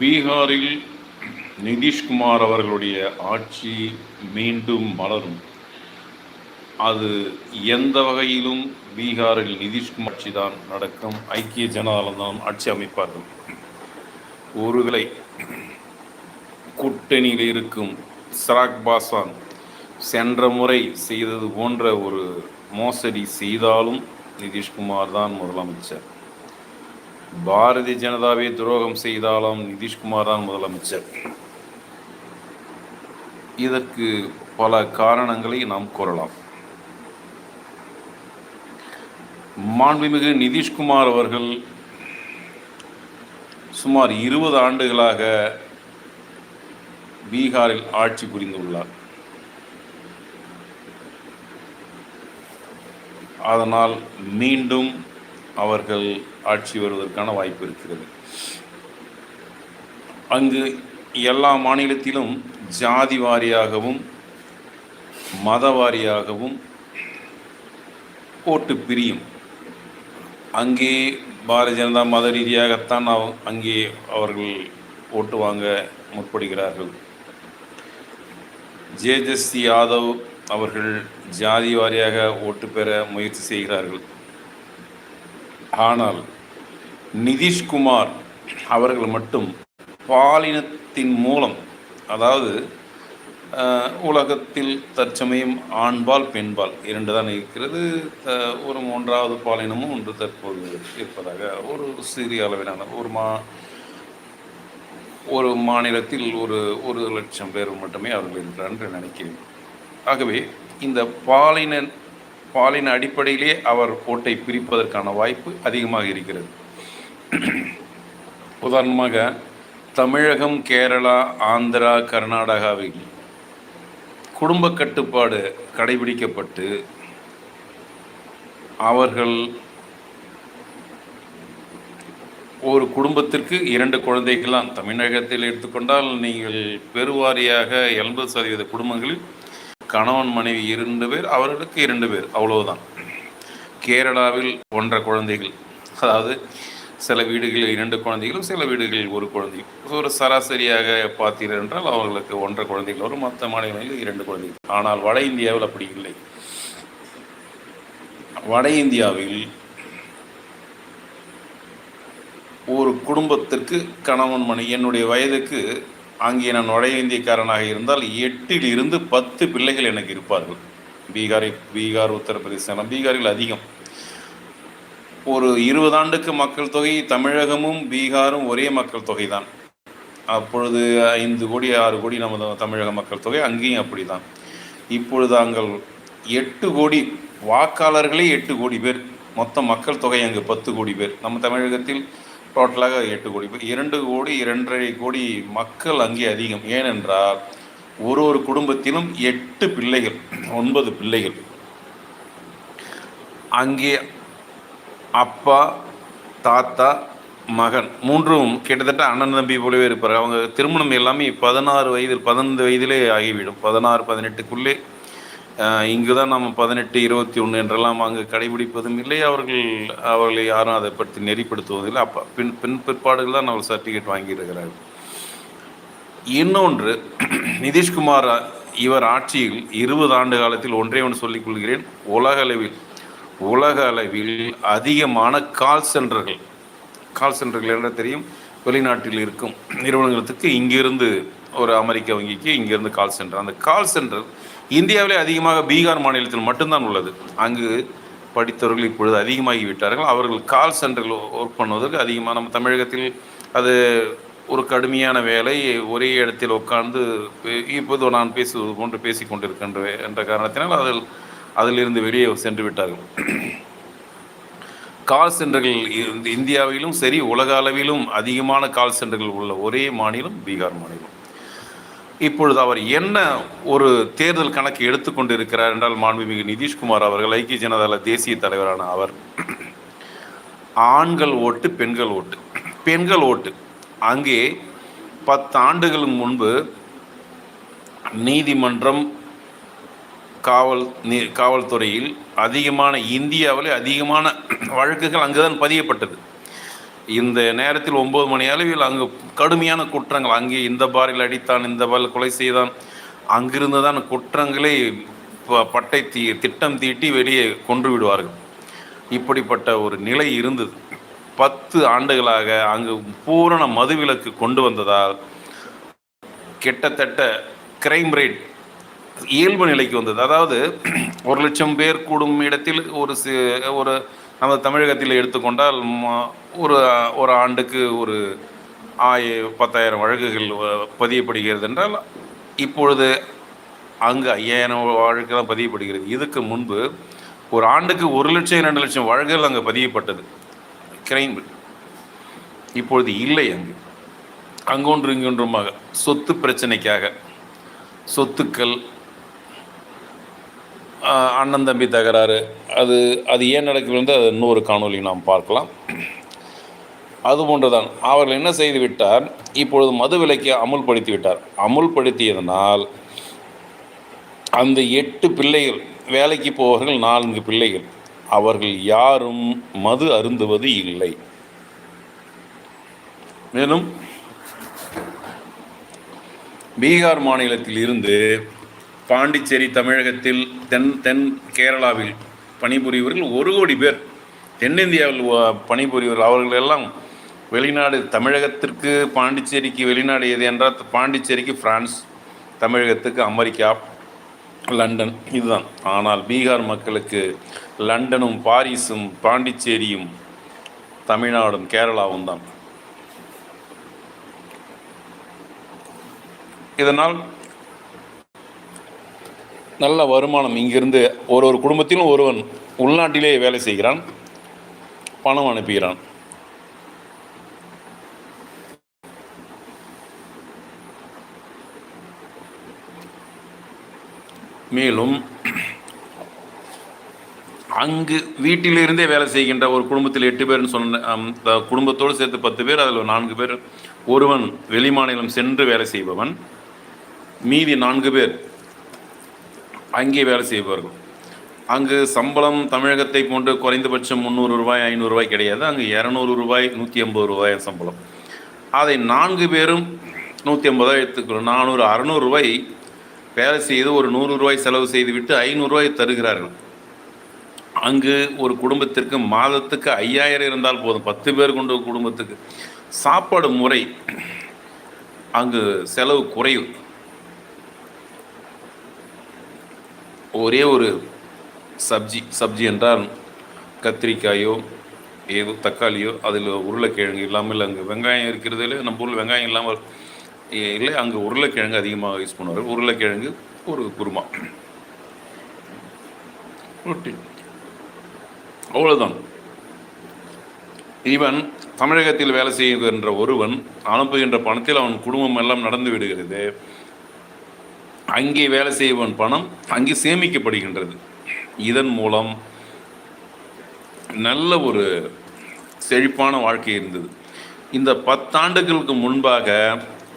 பீகாரில் நிதிஷ்குமார் அவர்களுடைய ஆட்சி மீண்டும் மலரும். அது எந்த வகையிலும் பீகாரில் நிதிஷ்குமார் ஆட்சி தான் நடக்கும். ஐக்கிய ஜனதாதளம் தான் ஆட்சி அமைப்பார்கள். ஒருவேளை கூட்டணியில் இருக்கும் சராக் பாசான் சென்ற முறை செய்தது போன்ற ஒரு மோசடி செய்தாலும் நிதிஷ்குமார் தான் முதலமைச்சர். பாரதிய ஜனதாவே துரோகம் செய்தாலும் நிதிஷ்குமார் தான் முதலமைச்சர். இதற்கு பல காரணங்களை நாம் கூறலாம். மாண்புமிகு நிதிஷ்குமார் அவர்கள் சுமார் இருபது ஆண்டுகளாக பீகாரில் ஆட்சி புரிந்துள்ளார். அதனால் மீண்டும் அவர்கள் ஆட்சி வருவதற்கான வாய்ப்பு இருக்கிறது. அங்கு எல்லா மாநிலத்திலும் ஜாதி வாரியாகவும் மத வாரியாகவும் ஓட்டு பிரியும். அங்கே பாரதிய ஜனதா மத ரீதியாகத்தான் அவ- அங்கே அவர்கள் ஓட்டு வாங்க முற்படுகிறார்கள். ஜேஜஸ்வி யாதவ் அவர்கள் ஜாதி வாரியாக ஓட்டு பெற முயற்சி செய்கிறார்கள். ஆனால் நிதிஷ்குமார் அவர்கள் மட்டும் பாலினத்தின் மூலம் அதாவது உலகத்தில் தற்சமயம் ஆண்பால் பெண்பால் இரண்டு தான் இருக்கிறது. த- ஒரு மூன்றாவது பாலினமும் ஒன்று தற்போது இருப்பதாக ஒரு சிறிய அளவிலான ஒரு மா ஒரு மாநிலத்தில் ஒரு ஒரு லட்சம் பேர் மட்டுமே அவர்கள் இருக்கிறார் என்று நினைக்கிறேன். ஆகவே இந்த பாலின பாலின அடிப்படையிலே அவர் ஓட்டை பிரிப்பதற்கான வாய்ப்பு அதிகமாக இருக்கிறது. உதாரணமாக தமிழகம் கேரளா ஆந்திரா கர்நாடகாவில் குடும்ப கட்டுப்பாடு கடைபிடிக்கப்பட்டு அவர்கள் ஒரு குடும்பத்திற்கு இரண்டு குழந்தைகள்லாம் தமிழகத்தில் எடுத்துக்கொண்டால் நீங்கள் பெருவாரியாக எண்பது சதவீத குடும்பங்களில் கணவன் மனைவி இரண்டு பேர் அவர்களுக்கு இரண்டு பேர் அவ்வளவுதான். கேரளாவில் ஒன்றரை குழந்தைகள். அதாவது சில வீடுகளில் இரண்டு குழந்தைகளும் சில வீடுகளில் ஒரு குழந்தையும். ஒரு சராசரியாக பார்த்தீர்கள் என்றால் அவர்களுக்கு ஒன்றரை குழந்தைகள் வரும் மற்ற மாநிலங்களில் இரண்டு குழந்தைகள். ஆனால் வட இந்தியாவில் அப்படி இல்லை. வட இந்தியாவில் ஒரு குடும்பத்திற்கு கணவன் மனைவி என்னுடைய வயதுக்கு அங்கே நான் வட இந்தியக்காரனாக இருந்தால் எட்டில் இருந்து பத்து பிள்ளைகள் எனக்கு இருப்பார்கள். பீகாரை பீகார் உத்தரப்பிரதேசம் பீகாரில் அதிகம். ஒரு இருபது ஆண்டுக்கு மக்கள் தொகை தமிழகமும் பீகாரும் ஒரே மக்கள் தொகை தான் அப்பொழுது ஐந்து கோடி ஆறு கோடி நமது தமிழக மக்கள் தொகை அங்கேயும் அப்படிதான். இப்பொழுது நாங்கள் எட்டு கோடி வாக்காளர்களே எட்டு கோடி பேர். மொத்த மக்கள் தொகை அங்கு பத்து கோடி பேர். நம்ம தமிழகத்தில் டோட்டலாக எட்டு கோடி. பேர் இரண்டு கோடி இரண்டரை கோடி மக்கள் அங்கே அதிகம். ஏனென்றால் ஒரு ஒரு குடும்பத்திலும் எட்டு பிள்ளைகள் ஒன்பது பிள்ளைகள். அங்கே அப்பா தாத்தா மகன் மூன்றும் கிட்டத்தட்ட அண்ணன் தம்பி போலவே இருப்பார் அவங்க திருமணம் எல்லாமே பதினாறு வயதில் பதினைந்து வயதிலே ஆகிவிடும். பதினாறு பதினெட்டுக்குள்ளே இங்கு தான் நம்ம பதினெட்டு இருபத்தி ஒன்று என்றெல்லாம் அங்கு கடைபிடிப்பதும் இல்லை. அவர்கள் அவர்களை யாரும் அதை பற்றி நெறிப்படுத்துவதில்லை அப்போ பின் பின் பிற்பாடுகள் தான் அவர்கள் சர்டிஃபிகேட் வாங்கியிருக்கிறார்கள். இன்னொன்று நிதிஷ்குமார் இவர் ஆட்சியில் இருபது ஆண்டு காலத்தில் ஒன்றே ஒன்று சொல்லிக் கொள்கிறேன். உலக அளவில் உலக அளவில் அதிகமான கால் சென்டர்கள் கால் சென்டர்கள் என்ன தெரியும்? வெளிநாட்டில் இருக்கும் நிறுவனங்களுக்கு இங்கிருந்து ஒரு அமெரிக்க வங்கிக்கு இங்கிருந்து கால் சென்டர். அந்த கால் சென்டர் இந்தியாவிலே அதிகமாக பீகார் மாநிலத்தில் மட்டும்தான் உள்ளது. அங்கு படித்தவர்கள் இப்பொழுது அதிகமாகி விட்டார்கள் அவர்கள் கால் சென்டரில் ஒர்க் பண்ணுவதற்கு அதிகமாக நம்ம தமிழகத்தில் அது ஒரு கடுமையான வேலை. ஒரே இடத்தில் உட்கார்ந்து இப்போது நான் பேசுவது போன்று பேசி கொண்டிருக்கின்ற என்ற காரணத்தினால் அதில் அதிலிருந்து வெளியே சென்று விட்டார்கள். கால் சென்டர்கள் இந்தியாவிலும் சரி உலக அளவிலும் அதிகமான கால் சென்டர்கள் உள்ள ஒரே மாநிலம் பீகார் மாநிலம். இப்பொழுது அவர் என்ன ஒரு தேர்தல் கணக்கு எடுத்துக்கொண்டு இருக்கிறார் என்றால் மாண்புமிகு நிதிஷ்குமார் அவர்கள் ஐக்கிய ஜனதாதள தேசிய தலைவரான அவர். ஆண்கள் ஓட்டு பெண்கள் ஓட்டு. பெண்கள் ஓட்டு. அங்கே பத்து ஆண்டுகளுக்கு முன்பு நீதிமன்றம் காவல் நீ- காவல்துறையில் அதிகமான இந்தியாவிலே அதிகமான வழக்குகள் அங்குதான் பதியப்பட்டது. இந்த நேரத்தில் ஒன்பது மணி அளவில் அங்கு கடுமையான குற்றங்கள். அங்கே இந்த பாரில் அடித்தான் இந்த பாரில் கொலை செய்தான். அங்கிருந்து தான் குற்றங்களை ப- பட்டை தீ திட்டம் தீட்டி வெளியே கொன்று விடுவார்கள். இப்படிப்பட்ட ஒரு நிலை இருந்தது. பத்து ஆண்டுகளாக அங்கு பூரண மதுவிலக்கு கொண்டு வந்ததால் கிட்டத்தட்ட கிரைம் ரேட் இயல்பு நிலைக்கு வந்தது. அதாவது ஒரு லட்சம் பேர் கூடும் இடத்தில் ஒரு சி ஒரு நம்ம தமிழகத்தில் எடுத்துக்கொண்டால் ஒரு ஒரு ஆண்டுக்கு ஒரு ஆய பத்தாயிரம் வழக்குகள் வ- பதியப்படுகிறது என்றால் இப்பொழுது அங்கு ஐயாயிரம் வழக்கு தான் பதியப்படுகிறது. இதுக்கு முன்பு ஒரு ஆண்டுக்கு ஒரு லட்சம் இரண்டு லட்சம் வழக்குகள் அங்கே பதியப்பட்டது. கிரைம் இப்பொழுது இல்லை அங்கு. அங்கொன்று இங்கொன்றுமாக சொத்து பிரச்சனைக்காக சொத்துக்கள் அண்ணன் தம்பி தகராறு. அது அது ஏன் நடக்கிறது? வந்து அது இன்னொரு காணொலி நாம் பார்க்கலாம். அது போன்றுதான். அவர்கள் என்ன செய்து விட்டார்? இப்பொழுது மது விலக்கை அமுல்படுத்தி விட்டார். அமுல்படுத்தியதனால் அந்த எட்டு பிள்ளைகள் வேலைக்கு போவர்கள் நான்கு பிள்ளைகள். அவர்கள் யாரும் மது அருந்துவது இல்லை. மேலும் பீகார் மாநிலத்தில் இருந்து பாண்டிச்சேரி தமிழகத்தில் தென் தென் கேரளாவில் பணிபுரிவர்கள் ஒரு கோடி பேர். தென்னிந்தியாவில் வ- அவர்கள் எல்லாம் வெளிநாடு தமிழகத்திற்கு பாண்டிச்சேரிக்கு வெளிநாடு எது என்றால் பாண்டிச்சேரிக்கு பிரான்ஸ் தமிழகத்துக்கு அமெரிக்கா லண்டன் இதுதான். ஆனால் பீகார் மக்களுக்கு லண்டனும் பாரிஸும் பாண்டிச்சேரியும் தமிழ்நாடும் கேரளாவும் தான். இதனால் நல்ல வருமானம் இங்கிருந்து ஒரு ஒரு குடும்பத்திலும் ஒருவன் உள்நாட்டிலே வேலை செய்கிறான் பணம் அனுப்புகிறான். மேலும் அங்கு வீட்டிலிருந்தே வேலை செய்கின்ற ஒரு குடும்பத்தில் எட்டு பேர்னு சொன்ன குடும்பத்தோடு சேர்த்து பத்து பேர் அதில் நான்கு பேர் ஒருவன் வெளிமாநிலம் சென்று வேலை செய்பவன் மீதி நான்கு பேர் அங்கே வேலை செய்பவர்கள். அங்கு சம்பளம் தமிழகத்தை போன்று குறைந்தபட்சம் முந்நூறு ரூபாய் ஐநூறு ரூபாய் கிடையாது. அங்கு இரநூறு ரூபாய் நூற்றி ஐம்பது ரூபாய் சம்பளம். அதை நான்கு பேரும் நூற்றி ஐம்பது ரூபாய் எடுத்துக்கிறோம் நானூறு அறநூறு ரூபாய் வேலை செய்து ஒரு நூறு ரூபாய் செலவு செய்துவிட்டு ஐநூறு ரூபாய் தருகிறார்கள். அங்கு ஒரு குடும்பத்திற்கு மாதத்துக்கு ஐயாயிரம் இருந்தால் போதும். பத்து பேர் கொண்ட குடும்பத்துக்கு சாப்பாடு முறை அங்கு செலவு குறைவு ஒரே ஒரு சப்ஜி சப்ஜி என்றால் கத்திரிக்காயோ ஏதோ தக்காளியோ அதில் உருளைக்கிழங்கு இல்லாமல் அங்கே வெங்காயம் இருக்கிறதுல நம்ம ஊரில் வெங்காயம் இல்லாமல் இல்லை. அங்கே உருளைக்கிழங்கு அதிகமாக யூஸ் பண்ணுவார்கள். உருளைக்கிழங்கு ஒரு குருமா. ரொட்டி. அவ்வளோதான் இவன் தமிழகத்தில் வேலை செய்கின்ற ஒருவன் அனுப்புகின்ற பணத்தில் அவன் குடும்பம் எல்லாம் நடந்து விடுகிறது. அங்கே வேலை செய்வன் பணம் அங்கே சேமிக்கப்படுகின்றது. இதன் மூலம் நல்ல ஒரு செழிப்பான வாழ்க்கை இருந்தது. இந்த பத்தாண்டுகளுக்கு முன்பாக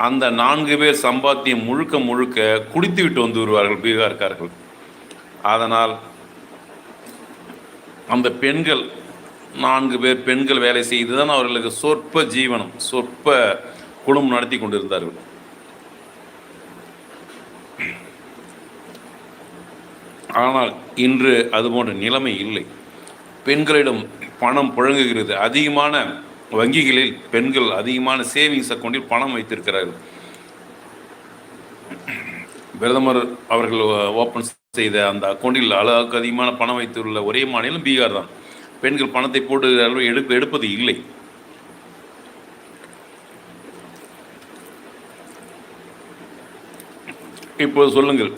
அந்த நான்கு பேர் சம்பாத்தியம் முழுக்க முழுக்க குடித்து விட்டு வந்து வருவார்கள் பீகார்காரர்கள். அதனால் அந்த பெண்கள் நான்கு பேர் பெண்கள் வேலை செய்து தான் அவர்களுக்கு சொற்ப ஜீவனம் சொற்ப குடும்பம் நடத்தி கொண்டிருந்தார்கள். ஆனால் இன்று அதுபோன்ற நிலைமை இல்லை. பெண்களிடம் பணம் புழங்குகிறது. அதிகமான வங்கிகளில் பெண்கள் அதிகமான சேவிங்ஸ் அக்கௌண்டில் பணம் வைத்திருக்கிறார்கள். பிரதமர் அவர்கள் ஓப்பன் செய்த அந்த அக்கௌண்டில் அளவுக்கு அதிகமான பணம் வைத்துள்ள ஒரே மாநிலம் பீகார் தான். பெண்கள் பணத்தை போட்டு எடுப்பு எடுப்பது இல்லை. இப்போது சொல்லுங்கள்.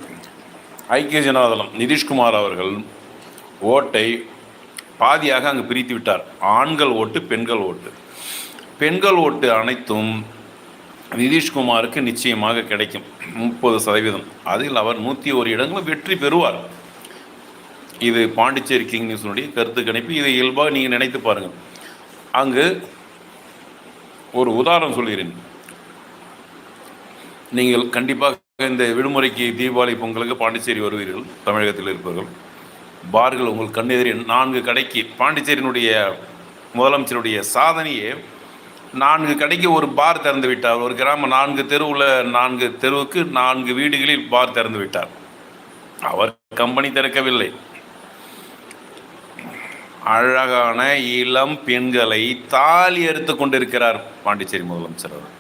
ஐக்கிய ஜனதாதளம் நிதிஷ்குமார் அவர்கள் ஓட்டை பாதியாக அங்கு பிரித்து விட்டார். ஆண்கள் ஓட்டு பெண்கள் ஓட்டு. பெண்கள் ஓட்டு அனைத்தும் நிதிஷ்குமாருக்கு நிச்சயமாக கிடைக்கும். முப்பது சதவீதம். அதில் அவர் நூற்றி ஒரு இடங்களும் வெற்றி பெறுவார். இது பாண்டிச்சேரி கிங் நியூஸினுடைய கருத்து கணிப்பு. இதை இயல்பாக நீங்கள் நினைத்து பாருங்கள் அங்கு ஒரு உதாரணம் சொல்கிறேன். நீங்கள் கண்டிப்பாக இந்த விடுமுறைக்கு தீபாவளி பொங்கலுக்கு பாண்டிச்சேரி வருவீர்கள் தமிழகத்தில் இருப்பவர்கள். பார்கள் உங்கள் கண்ணெதிரி நான்கு கடைக்கு பாண்டிச்சேரியினுடைய முதலமைச்சருடைய சாதனையே நான்கு கடைக்கு ஒரு பார் திறந்து விட்டார். ஒரு கிராமம் நான்கு தெருவில் நான்கு தெருவுக்கு நான்கு வீடுகளில் பார் திறந்து விட்டார். அவர் கம்பெனி திறக்கவில்லை. அழகான இளம் பெண்களை தாலி எடுத்து கொண்டிருக்கிறார் பாண்டிச்சேரி முதலமைச்சர் அவர்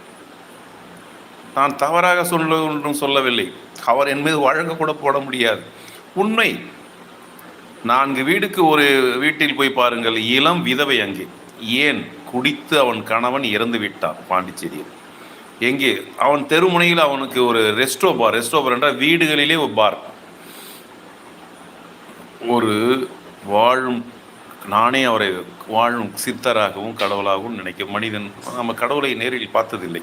நான் தவறாக சொல்ல ஒன்றும் சொல்லவில்லை. அவர் என் மீது வழக்கு கூட போட முடியாது. உண்மை நான்கு வீடுக்கு ஒரு வீட்டில் போய் பாருங்கள். இளம் விதவை அங்கே. ஏன்? குடித்து அவன் கணவன் இறந்து விட்டான் பாண்டிச்சேரியில். எங்கே? அவன் தெருமுனையில் அவனுக்கு ஒரு ரெஸ்டோ பார் ரெஸ்டோ பார் என்றால் வீடுகளிலே ஒரு பார். ஒரு வாழும் நானே அவரை வாழும் சித்தராகவும் கடவுளாகவும் நினைக்க மனிதன். நம்ம கடவுளை நேரில் பார்த்ததில்லை.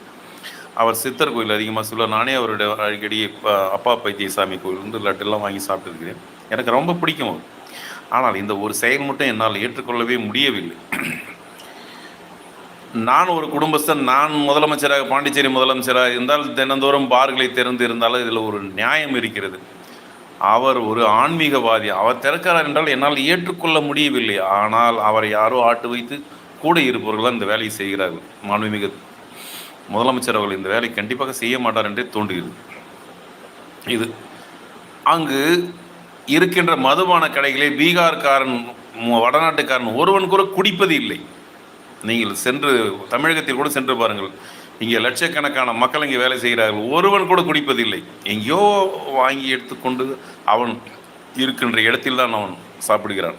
அவர் சித்தர் கோயில் அதிகமாக சொல்ல நானே அவருடைய அடிக்கடி ப- அப்பா பைத்தியசாமி கோயில் வந்து லட்டெல்லாம் வாங்கி சாப்பிட்டுருக்கிறேன். எனக்கு ரொம்ப பிடிக்கும் அவர் ஆனால் இந்த ஒரு செயல் மட்டும் என்னால் ஏற்றுக்கொள்ளவே முடியவில்லை. நான் ஒரு குடும்பஸ்தன் நான் முதலமைச்சராக பாண்டிச்சேரி முதலமைச்சராக இருந்தால் தினந்தோறும் பார்களை திறந்து இருந்தாலும் இதில் ஒரு நியாயம் இருக்கிறது. அவர் ஒரு ஆன்மீகவாதி அவர் திறக்கிறார் என்றால் என்னால் ஏற்றுக்கொள்ள முடியவில்லை. ஆனால் அவரை யாரோ ஆட்டு வைத்து கூட இருப்பவர்கள் தான் இந்த வேலையை செய்கிறார்கள். மாண்புமிகு முதலமைச்சர் அவர்கள் இந்த வேலை கண்டிப்பாக செய்ய மாட்டார் என்றே தோன்றுகிறது. இது அங்கு இருக்கின்ற மதுபான கடைகளே பீகார்காரன் வடநாட்டுக்காரன் ஒருவன் கூட குடிப்பது இல்லை. நீங்கள் சென்று தமிழகத்தில் கூட சென்று பாருங்கள். இங்கே லட்சக்கணக்கான மக்கள் இங்கே வேலை செய்கிறார்கள். ஒருவன் கூட குடிப்பதில்லை எங்கேயோ வாங்கி எடுத்துக்கொண்டு அவன் இருக்கின்ற இடத்தில் தான் அவன் சாப்பிடுகிறான்.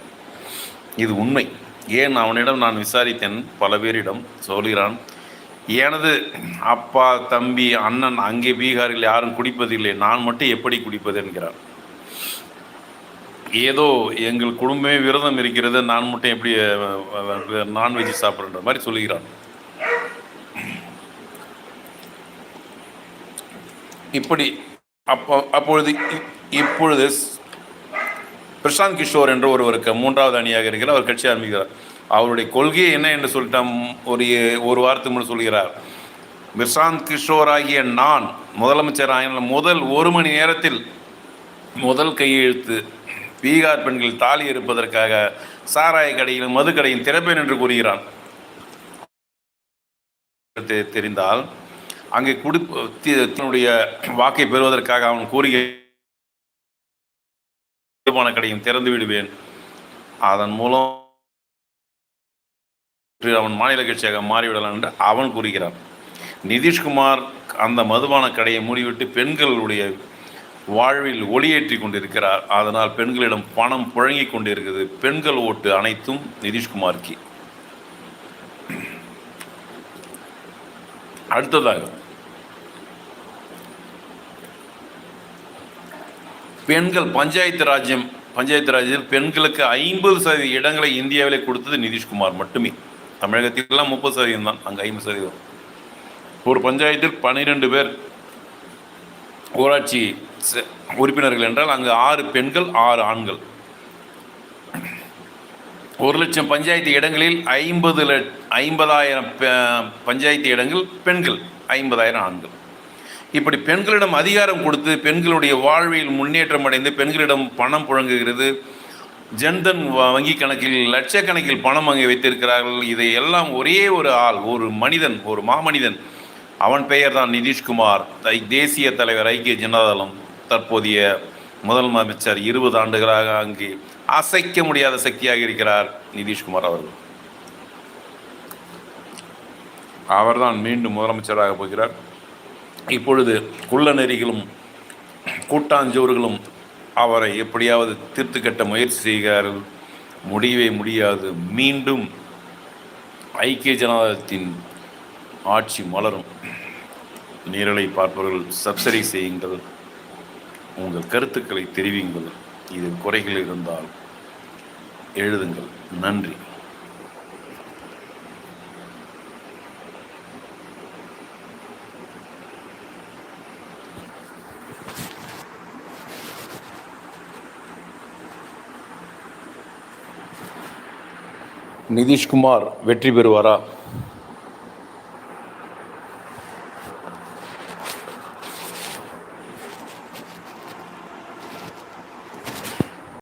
இது உண்மை. ஏன் அவனிடம் நான் விசாரித்தேன்? பல பேரிடம் சொல்கிறான். எனது அப்பா தம்பி அண்ணன் அங்கே பீகாரில் யாரும் குடிப்பதில்லை. நான் மட்டும் எப்படி குடிப்பது என்கிறார். ஏதோ எங்கள் குடும்பமே விரதம் இருக்கிறது. நான் மட்டும் எப்படி நான்வெஜ் சாப்பிட்ற மாதிரி சொல்லுகிறான் இப்படி அப்போ அப்பொழுது இப்பொழுது பிரசாந்த் கிஷோர் என்ற ஒருவருக்கு மூன்றாவது அணியாக இருக்கிறார். அவர் கட்சி ஆரம்பிக்கிறார். அவருடைய கொள்கையை என்ன என்று சொல்லிட்டான் ஒரு ஒரு வாரத்துக்கு முன் சொல்கிறார். பிரசாந்த் கிஷோர் ஆகிய நான் முதலமைச்சர் ஆகிய முதல் ஒரு மணி நேரத்தில் முதல் கையெழுத்து பீகார் பெண்கள் தாலி இருப்பதற்காக சாராய கடையிலும் மது கடையும் திறப்பேன் என்று கூறுகிறான். தெரிந்தால் அங்கே குடி தன்னுடைய வாக்கை பெறுவதற்காக அவன் கூறிய கடையும் திறந்து விடுவேன். அதன் மூலம் அவன் மாநில கட்சியாக மாறிவிடலாம் என்று அவன் கூறுகிறான். நிதிஷ்குமார் அந்த மதுபான கடையை மூடிவிட்டு பெண்களுடைய வாழ்வில் ஒளியேற்றி கொண்டிருக்கிறார். அதனால் பெண்களிடம் பணம் புழங்கி கொண்டிருக்கிறது. பெண்கள் ஓட்டு அனைத்தும் நிதிஷ்குமாருக்கு. அடுத்ததாக பெண்கள் பஞ்சாயத்து ராஜ்யம் பஞ்சாயத்து ராஜ்யத்தில் பெண்களுக்கு ஐம்பது சதவீத இடங்களை இந்தியாவிலே கொடுத்தது நிதிஷ்குமார் மட்டுமே. தமிழகத்திலெல்லாம் முப்பது சதவீதம் தான். அங்கே ஐம்பது சதவீதம். ஒரு பஞ்சாயத்தில் பன்னிரெண்டு பேர் ஊராட்சி ச- உறுப்பினர்கள் என்றால் அங்கு ஆறு பெண்கள் ஆறு ஆண்கள். ஒரு லட்சம் பஞ்சாயத்து இடங்களில் ஐம்பது லட் ஐம்பதாயிரம் பஞ்சாயத்து இடங்கள் பெண்கள் ஐம்பதாயிரம் ஆண்கள். இப்படி பெண்களிடம் அதிகாரம் கொடுத்து பெண்களுடைய வாழ்வில் முன்னேற்றம் அடைந்து பெண்களிடம் பணம் புழங்குகிறது. ஜன்தன் வ- வங்கி கணக்கில் லட்சக்கணக்கில் பணம் அங்கே வைத்திருக்கிறார்கள். இதை எல்லாம் ஒரே ஒரு ஆள் ஒரு மனிதன் ஒரு மாமனிதன். அவன் பெயர் தான் நிதிஷ்குமார். தை- தேசிய தலைவர் ஐக்கிய ஜனதாதளம். தற்போதைய முதலமைச்சர் இருபது ஆண்டுகளாக அங்கே அசைக்க முடியாத சக்தியாக இருக்கிறார் நிதிஷ்குமார் அவர்கள். அவர்தான் மீண்டும் முதலமைச்சராக போகிறார். இப்பொழுது குள்ள நெறிகளும் கூட்டாஞ்சோறுகளும் அவரை எப்படியாவது தீர்த்து கட்ட முயற்சி செய்கிறார்கள்? முடியவே முடியாது. மீண்டும் ஐக்கிய ஜனதாதளத்தின் ஆட்சி மலரும். நேரலை பார்ப்பவர்கள் சப்சரி செய்யுங்கள். உங்கள் கருத்துக்களை தெரிவியுங்கள். இதில் குறைகள் இருந்தால் எழுதுங்கள். நன்றி. நிதிஷ்குமார் வெற்றி பெறுவாரா?